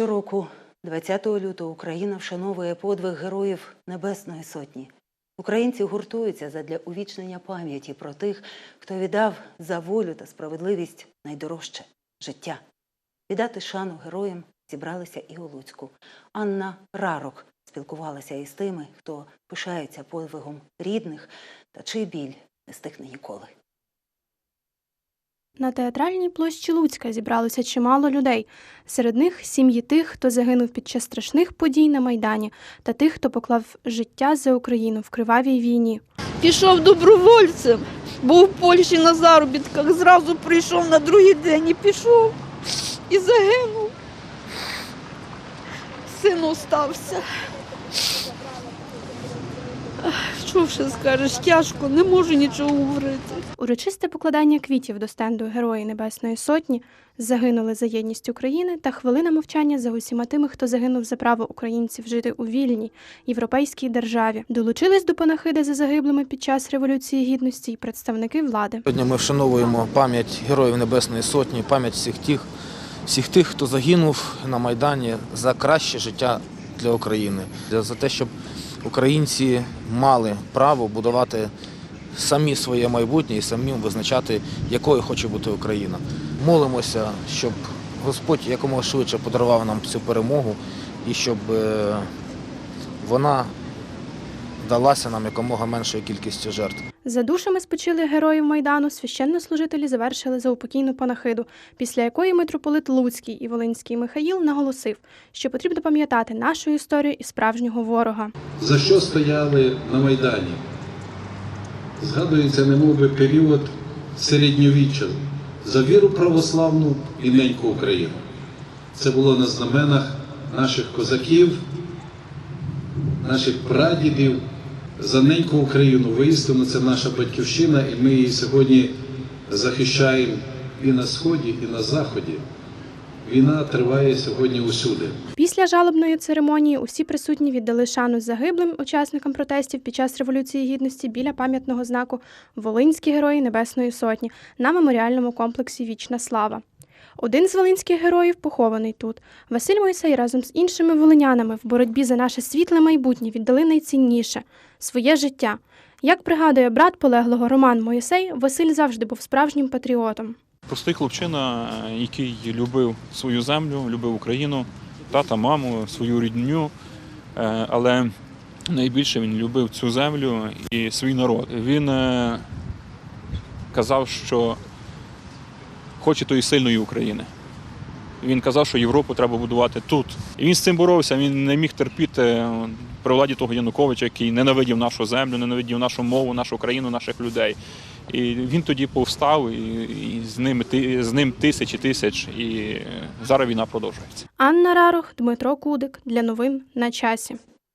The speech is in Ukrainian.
Щороку, 20 лютого, Україна вшановує подвиг героїв Небесної Сотні. Українці гуртуються задля увічнення пам'яті про тих, хто віддав за волю та справедливість найдорожче життя. Віддати шану героям зібралися і у Луцьку. Анна Рарок спілкувалася із тими, хто пишається подвигом рідних та чий біль не стихне ніколи. На театральній площі Луцька зібралося чимало людей. Серед них сім'ї тих, хто загинув під час страшних подій на Майдані, та тих, хто поклав життя за Україну в кривавій війні. Пішов добровольцем, був в Польщі на заробітках, зразу прийшов на другий день і пішов і загинув. Син остався. Що ще скажеш, тяжко, не можу нічого говорити. Урочисте покладання квітів до стенду Герої Небесної Сотні загинули за єдність України та хвилина мовчання за усіма тими, хто загинув за право українців жити у вільній європейській державі. Долучились до панахиди за загиблими під час революції гідності й представники влади. Сьогодні ми вшановуємо пам'ять Героїв Небесної Сотні, пам'ять всіх тих, всіх тих, хто загинув на Майдані за краще життя для України, за те, щоб українці мали право будувати самі своє майбутнє і самі визначати, якою хоче бути Україна. Молимося, щоб Господь якомога швидше подарував нам цю перемогу і щоб е, вона далася нам якомога меншою кількістю жертв. За душами спочилих героїв Майдану священнослужителі завершили заупокійну панахиду, після якої митрополит Луцький і Волинський Михаїл наголосив, що потрібно пам'ятати нашу історію і справжнього ворога. За що стояли на Майдані? Згадується, немов би період середньовіччя за віру православну і неньку Україну. Це було на знаменах наших козаків, наших прадідів за неньку Україну. Виістину це наша батьківщина, і ми її сьогодні захищаємо і на сході, і на заході. Війна триває сьогодні усюди. Після жалобної церемонії усі присутні віддали шану загиблим учасникам протестів під час революції гідності біля пам'ятного знаку Волинські герої Небесної Сотні на меморіальному комплексі Вічна слава. Один з волинських героїв похований тут. Василь Мойсей разом з іншими волинянами в боротьбі за наше світле майбутнє віддали найцінніше своє життя. Як пригадує брат полеглого Роман Моїсей, Василь завжди був справжнім патріотом. Простий хлопчина, який любив свою землю, любив Україну, тата, маму, свою рідню. Е, Але найбільше він любив цю землю і свій народ. Він е, казав, що хоче тої сильної України. Він казав, що Європу треба будувати тут. І він з цим боровся. Він не міг терпіти е, при владі того Януковича, який ненавидів нашу землю, ненавидів нашу мову, нашу країну, наших людей. І він тоді повстав, і, і з ним ти- з ним тисячі тисяч, і е, зараз війна продовжується. Анна Рарох, Дмитро Кудик для новин на часі.